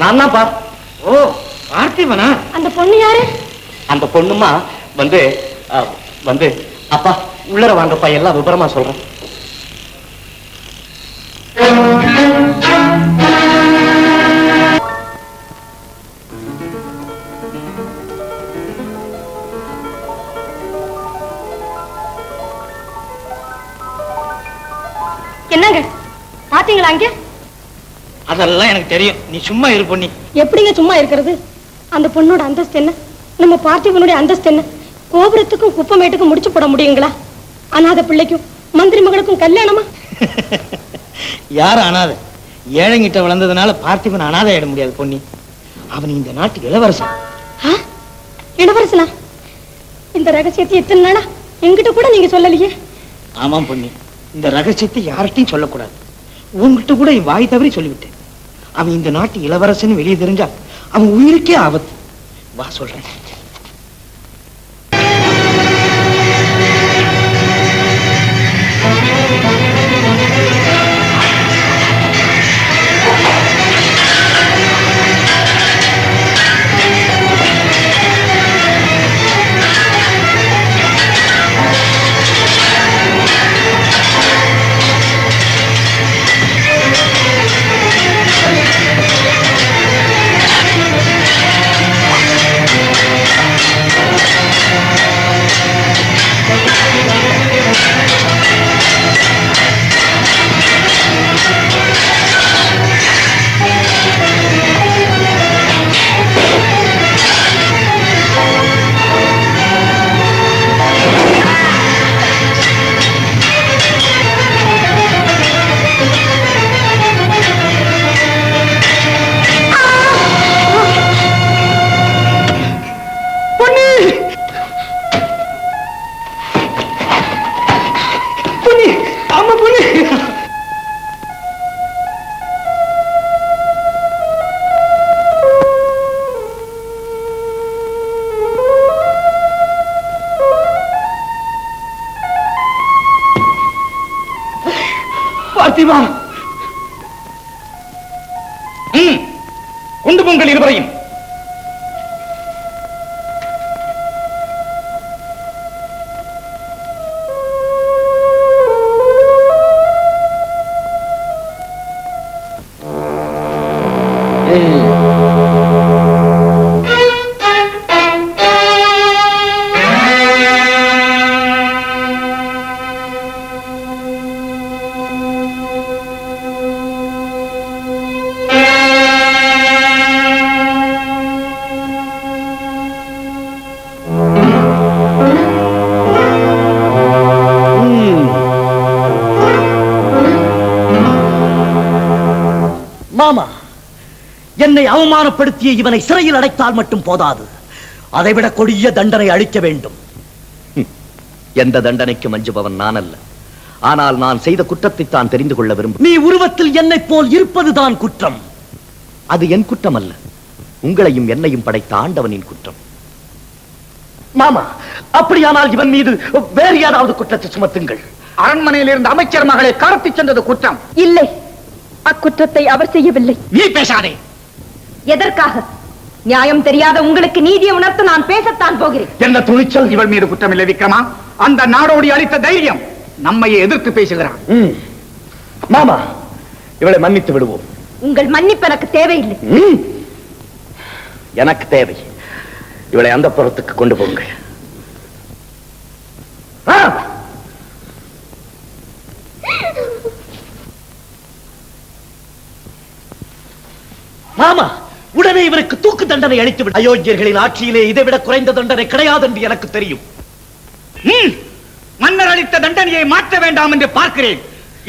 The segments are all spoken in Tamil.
நான் தான்ப்பா ஓ பார்த்திபனா? அந்த பொண்ணு யாரு? அந்த பொண்ணுமா வந்து வந்து அப்பா உள்ளர வாங்கப்பா எல்லாம் விபரமா சொல்றேன். என்னங்க? பாத்தீங்களா அங்க? அதெல்லாம் எனக்கு தெரியும். நீ சும்மா இரு பொண்ணி எப்படிங்க சும்மா இருக்கிறது? அந்த பொண்ணோட அந்தஸ்து என்ன? நம்ம பார்த்திபனுடைய அந்தஸ்து என்ன? கோபுரத்துக்கும் குப்பமேட்டுக்கும் முடிச்சு போட முடியுங்களா? அனாதை பிள்ளைக்கும் மந்திரி மகளுக்கும் கல்யாணமா? யார் அனாதை? ஏழைங்கிட்ட வளர்ந்ததுனால பார்த்திபன் அனாதை ஆயிட முடியாது பொன்னி. அவன் இந்த நாட்டு இளவரசன்? இளவரசனா? இந்த ரகசியத்தை எத்தனை நாளா என்கிட்ட கூட நீங்க சொல்லலையே? ஆமாம் பொன்னி. இந்த ரகசியத்தை யார்கிட்டையும் சொல்லக்கூடாது. உன்கிட்ட கூட வாய் தவறி சொல்லிவிட்டேன். அவன் இந்த நாட்டு இளவரசன் வெளியே தெரிஞ்சா அவன் உயிருக்கே ஆபத்து. வா சொல்றேன். கொண்டு பொங்கல் இருவரையும் Hey. என்னை அவமானப்படுத்திய இவனை சிறையில் அடைத்தால் மட்டும் போதாது. அதைவிட கொடிய தண்டனை அளிக்க வேண்டும். எந்த தண்டனைக்கு மஞ்சுபவன் நான் அல்ல. ஆனால் நான் செய்த குற்றத்தை தான் தெரிந்து கொள்ள விரும்பும் நீ உருவத்தில் என்னைப் போல் இருப்பதுதான் குற்றம். அது என் குற்றம் அல்ல. உங்களையும் என்னையும் படைத்த ஆண்டவனின் குற்றம். மாமா அப்படியானால் இவன் மீது வேறு ஏதாவது குற்றத்தை சுமத்துங்கள். அரண்மனையில் இருந்த அமைச்சர் மகளை கடத்தி சென்றது குற்றம். இல்லை. அக்குற்றத்தை அவர் செய்யவில்லை. நீ பேசாதே. எதற்காக? நியாயம் தெரியாத உங்களுக்கு நீதியை உணர்த்த நான் பேசத்தான் போகிறேன். என்ன துணிச்சல் இவள் மீது குற்றம் இல்லை விக்ரமா? அந்த நாடோடி அளித்த தைரியம் நம்மையே எதிர்த்து பேசுகிறான். மாமா இவளை மன்னித்து விடுவோம். உங்கள் மன்னிப்பு எனக்கு தேவையில்லை. ம். எனக்கு தேவை. இவளை அந்த புறத்துக்கு கொண்டு போங்க! மாமா! உடனே இவருக்கு தூக்கு தண்டனை அளித்து விடு அயோக்கியர்களின் ஆட்சியிலே இதைவிட குறைந்த தண்டனை கிடையாது என்று எனக்கு தெரியும். மன்னர் அளித்த தண்டனையை மாற்ற வேண்டாம் என்று பார்க்கிறேன்.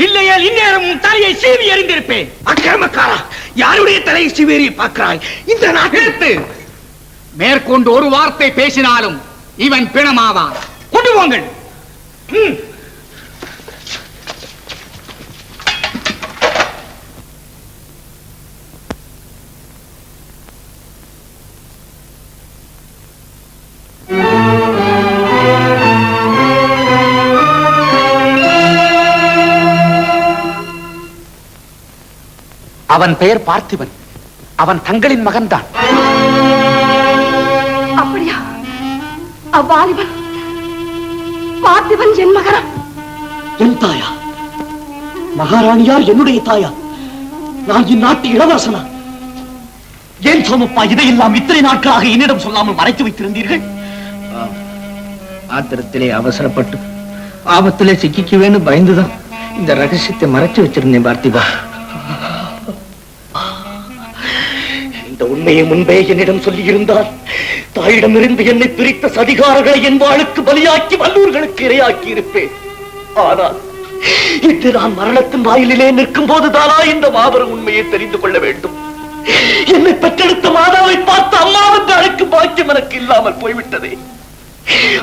இல்லையே இந்நேரம் தலையை சீவி எறிந்திருப்பேன். அக்கிரமக்காரா யாருடைய தலையை சீவேறி பார்க்கிறாய்? இந்த நாட்டிற்கு மேற்கொண்டு ஒரு வார்த்தை பேசினாலும் இவன் பிணமாவான். கொண்டு போங்கள். அவன் பெயர் பார்த்திபன். அவன் தங்களின் மகன்தான். அப்படியா? அவ்வாலிபன் பார்த்திபன் என் மகனா? என் தாயா? மகாராணியார் என்னுடைய தாயா? நான் இந்நாட்டு இளவரசனா? ஏன் சோமப்பா இதையெல்லாம் இத்தனை நாட்களாக என்னிடம் சொல்லாமல் மறைத்து வைத்திருந்தீர்கள்? ஆத்திரத்திலே அவசரப்பட்டு ஆபத்திலே சிக்கிக்குவேன்னு பயந்துதான் இந்த ரகசியத்தை மறைச்சு வச்சிருந்தேன் பார்த்திபா. உண்மையை முன்பே என்னிடம் சொல்லியிருந்தால் தாயிடமிருந்து என்னை பிரித்த சதிகாரர்களை என் வாளுக்கு பலியாக்கி வல்லூர்களுக்கு இரையாக்கி இருப்பேன். ஆனால் இன்று நான் மரணத்தின் வாயிலே நிற்கும் போதுதானா இந்த மாபெரும் உண்மையை தெரிந்து கொள்ள வேண்டும். என்னை பெற்றெடுத்த மாதாவை பார்த்து அம்மாவென்று அழைக்கும் பாக்கியம் எனக்கு இல்லாமல் போய்விட்டதே.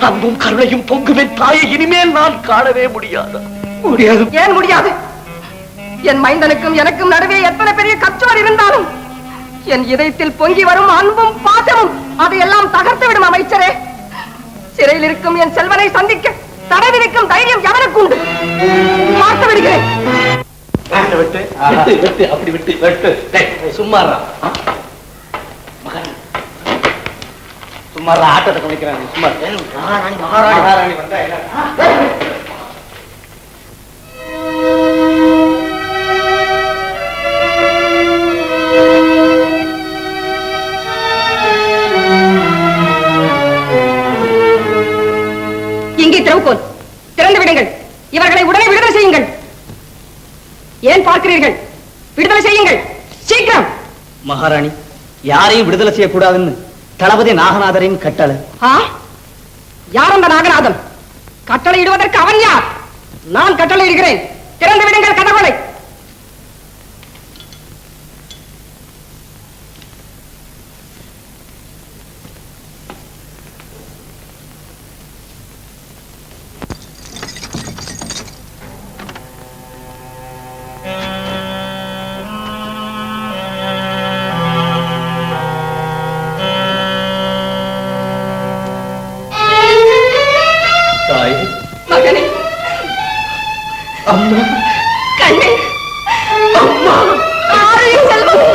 அன்பும் கருணையும் பொங்குவேன் தாயை இனிமேல் நான் காணவே முடியாதா. முடியாது. ஏன் முடியாது? என் மைந்தனுக்கும் எனக்கும் நடுவே எத்தனை பெரிய கச்சோர் இருந்தாலும் என் இதயத்தில் பொங்கி வரும் அன்பும் பாசமும் அதையெல்லாம் தகர்த்து விடும் அமைச்சரே. சிறையில் இருக்கும் என் செல்வனை சந்திக்க தடை விதிக்கும் தைரியம் எவனுக்கு உண்டு? பார்த்து விடுகிறேன். விட்டு விட்டு. விட்டு அப்படி விட்டு. வெட்டு. டேய், சும்மாறா. சும்மாறா ஆட்டத்தை கவனிக்கிறாங்க. சும்மா. மகாராணி மகாராணி. மகாராணி வந்தா ஏன் பார்க்கிறீர்கள்? விடுதலை செய்யுங்கள். சீக்கிரம். மகாராணி யாரையும் விடுதலை செய்யக்கூடாதுன்னு தளபதி நாகநாதரின் கட்டளை? யார் அந்த நாகநாதன்? கட்டளை இடுவதற்கு அவன் யார்? நான் கட்டளை இடுகிறேன். திறந்து விடுங்கள் கதவுகளை. அம்மா. கண்ணே அம்மா. ஆரிய செல்வமே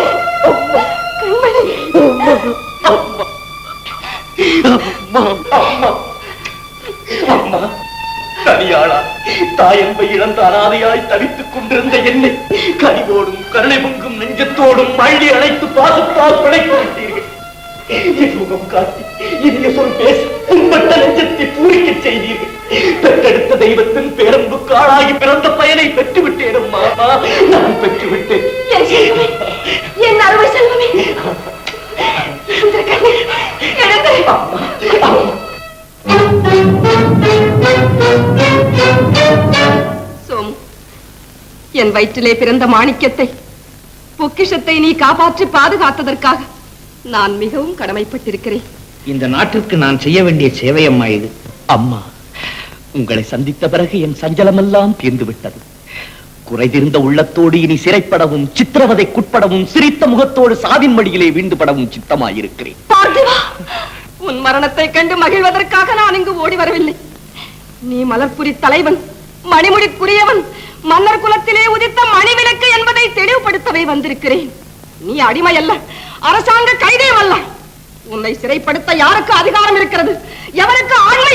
கண்மணி. அம்மா. தனியாளா தாயன்பை இழந்த அனாதையாய் தவித்துக் கொண்டிருந்த என்னை கனிவோடும் கருணை பொங்கும் நெஞ்சத்தோடும் மழி அழைத்து பாசத்தால் பிழைத்து யோகம் காட்டி இனிய சொல் பேசி புண்பட்ட நெஞ்சத்தை பூரிக்க செய்தீர்கள் பெற்றெடுத்த தெய்வத்தின் பேரன்புக்கு காளாகி பிறந்த பயனை பெற்றுவிட்டேன் அம்மா நான் பெற்றுவிட்டேன். என் செல்வமே அருமை செல்வமே. சோமு என் வயிற்றிலே பிறந்த மாணிக்கத்தை பொக்கிஷத்தை நீ காப்பாற்றி பாதுகாத்ததற்காக நான் மிகவும் கடமைப்பட்டிருக்கிறேன். இந்த நாட்டிற்கு நான் செய்ய வேண்டிய சேவை அம்மா இது. அம்மா உங்களை சந்தித்த பிறகு என் சஞ்சலமெல்லாம் தீர்ந்து விட்டது குறைதிருந்த உள்ளத்தோடு இனி சிறைப்படவும் சித்திரவதைக்குட்படவும் சிரித்த முகத்தோடு சாவின் மடியிலே வீண்டுபடவும் சித்தமாயிருக்கிறேன். பார்த்திவா உன் மரணத்தை கண்டு மகிழ்வதற்காக நான் இங்கு ஓடி வரவில்லை. நீ மலர்புரி தலைவன் மணிமுடிக்குரியவன் மன்னர் குலத்திலே உதித்த மணிவிளக்கு என்பதை தெளிவுபடுத்தவே வந்திருக்கிறேன். நீ அடிமை அல்ல அரசாங்க கைதே வல்ல. உன்னை சிறைப்படுத்த யாருக்கு அதிகாரம் இருக்கிறது? எவருக்கு ஆண்மை